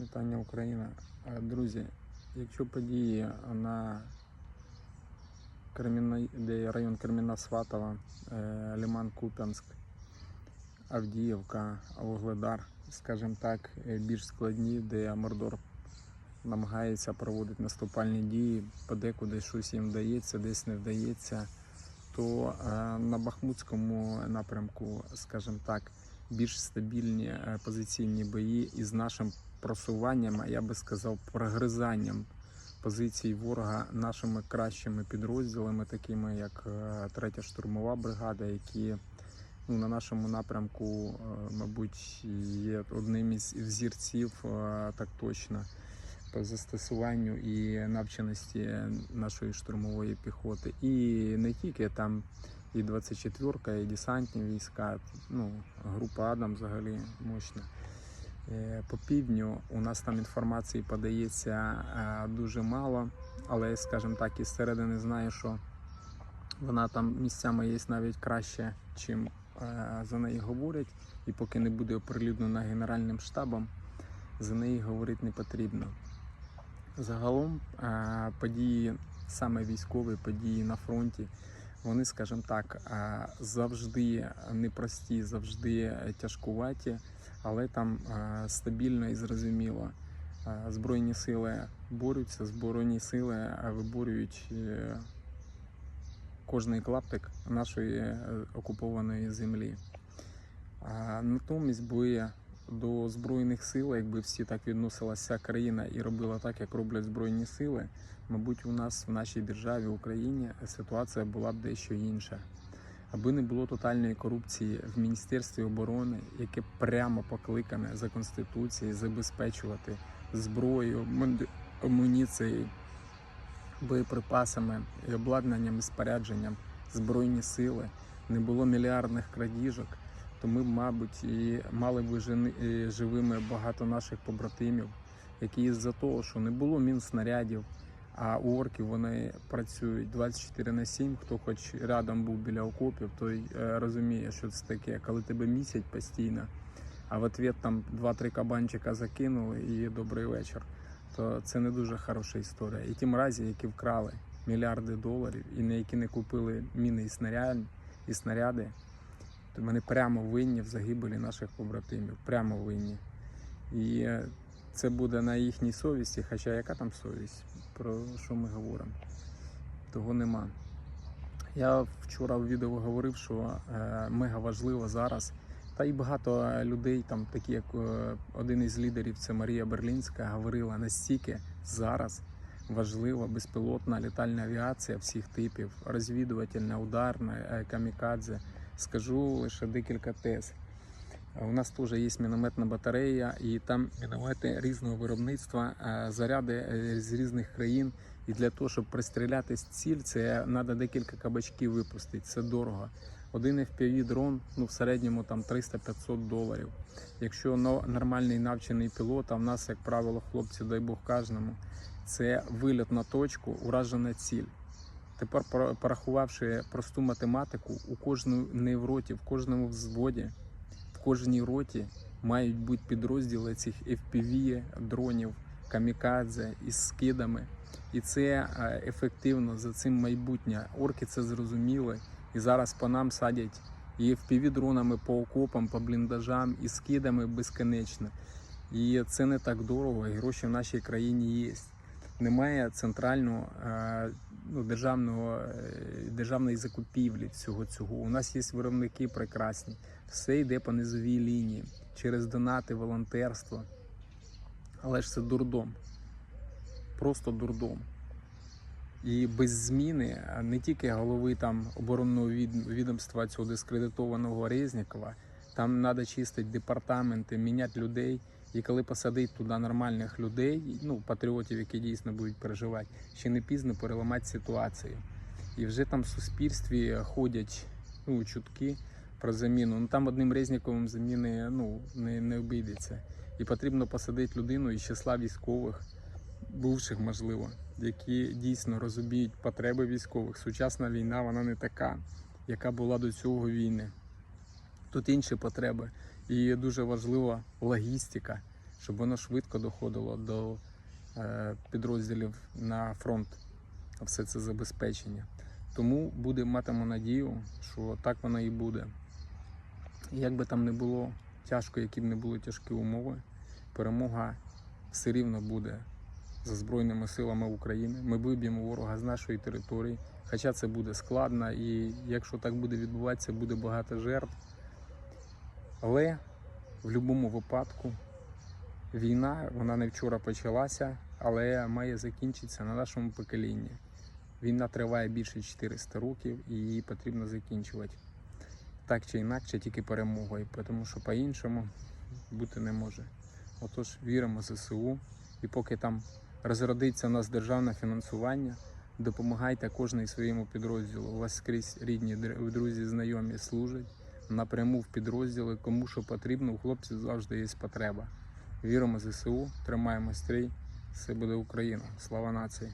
Вітання Україна. Е, Друзі, якщо події на Кремінна, де район Кремінна Сватова, е, Лиман Куп'янськ, Авдіївка, Вугледар, скажімо так, е, більш складні, де Мордор намагається проводити наступальні дії, подекуди щось їм вдається, десь не вдається, то на Бахмутському напрямку, скажімо так, більш стабільні позиційні бої із нашим просуванням, а я би сказав, прогризанням позицій ворога нашими кращими підрозділами, такими як е, третя штурмова бригада, які ну, на нашому напрямку, е, мабуть, є одним із взірців, е, так точно, по застосуванню і навченості нашої штурмової піхоти. І не тільки там і 24-ка, і десантні війська, ну, група Адам взагалі мощна. Е, По півдню у нас там інформації подається е, дуже мало, але, скажімо так, із середини знаю, що вона там місцями є навіть краще, чим е, за неї говорять. І поки не буде оприлюднена Генеральним штабом, за неї говорити не потрібно. Загалом події, саме військові події на фронті, вони, скажімо так, е, завжди непрості, завжди тяжкуваті, але там е, стабільно і зрозуміло. Е, Збройні сили борються, збройні сили виборюють кожний клаптик нашої окупованої землі. Натомість би до Збройних сил, якби всі так відносилася країна і робила так, як роблять Збройні сили, мабуть, у нас в нашій державі, Україні, ситуація була б дещо інша. Аби не було тотальної корупції в Міністерстві оборони, яке прямо покликане за Конституцією забезпечувати зброєю, мунд- амуніцією, боєприпасами і обладнанням і спорядженням Збройні сили, не було мільярдних крадіжок, то ми, мабуть, і мали б живими багато наших побратимів, які із-за того, що не було мінснарядів, а у орків вони працюють 24 на 7. Хто хоч рядом був біля окопів, той е, розуміє, що це таке, коли тебе місять постійно, а в ответ там 2-3 кабанчика закинули і добрий вечір. То це не дуже хороша історія. І ті мразі, які вкрали мільярди доларів і на які не купили міни і снаряди, і снаряди, вони прямо винні в загибелі наших побратимів. Прямо винні. І е, це буде на їхній совісті, хоча яка там совість, про що ми говоримо? Того нема. Я вчора в відео говорив, що е, мега важливо зараз, та й багато е, людей, там, такі як один із лідерів, це Марія Берлінська, говорила настільки зараз важлива безпілотна літальна авіація всіх типів, розвідувальна, ударна, камікадзе. Скажу лише декілька тез. Е, У нас теж є мінометна батарея, і там міномети різного виробництва, е, заряди е, з різних країн. І для того, щоб пристріляти з ціль, це треба декілька кабачків випустити. Це дорого. Один FPV дрон ну, в середньому там 300-500 доларів. Якщо нормальний навчений пілот, а в нас, як правило, хлопці, дай Бог кожному, це вильот на точку, уражена ціль. Тепер, пора- порахувавши просту математику, у кожному невроті, в кожному взводі, в кожній роті мають бути підрозділи цих FPV дронів, камікадзе із скидами. І це е, ефективно за цим майбутнє. Орки це зрозуміли. І зараз по нам садять і FPV дронами по окопам, по бліндажам, і скидами безконечно. І це не так дорого, і гроші в нашій країні є. Немає центрального е, ну, державного, е, державної закупівлі всього цього. У нас є виробники прекрасні. Все йде по низовій лінії через донати, волонтерство. Але ж це дурдом. Просто дурдом. І без зміни не тільки голови там оборонного відомства цього дискредитованого Резнікова, там треба чистити департаменти, міняти людей. І коли посадить туди нормальних людей, ну патріотів, які дійсно будуть переживати, ще не пізно переламати ситуацію. І вже там в суспільстві ходять ну, чутки про заміну. Ну там одним Резніковим заміни ну, не, не обійдеться. І потрібно посадити людину із числа військових, бувших, можливо, які дійсно розуміють потреби військових. Сучасна війна вона не така, яка була до цього війни. Тут інші потреби. І дуже важлива логістика. щоб воно швидко доходило до е, підрозділів на фронт, все це забезпечення. Тому буде, матиму надію, що так воно і буде. Як би там не було тяжко, які б не були тяжкі умови, перемога все рівно буде за Збройними силами України. Ми виб'ємо ворога з нашої території. Хоча це буде складно, і якщо так буде відбуватися, буде багато жертв. Але в будь-якому випадку війна, вона не вчора почалася, але має закінчитися на нашому поколінні. Війна триває більше 400 років і її потрібно закінчувати. Так чи інакше, тільки перемогою, тому що по-іншому бути не може. Отож, віримо ЗСУ, і поки там розродиться у нас державне фінансування, допомагайте кожній своєму підрозділу. У вас скрізь рідні др- друзі, знайомі служать напряму в підрозділи, кому що потрібно, у хлопців завжди є потреба. Віримо ЗСУ, тримаємо стрій, все буде Україна. Слава нації!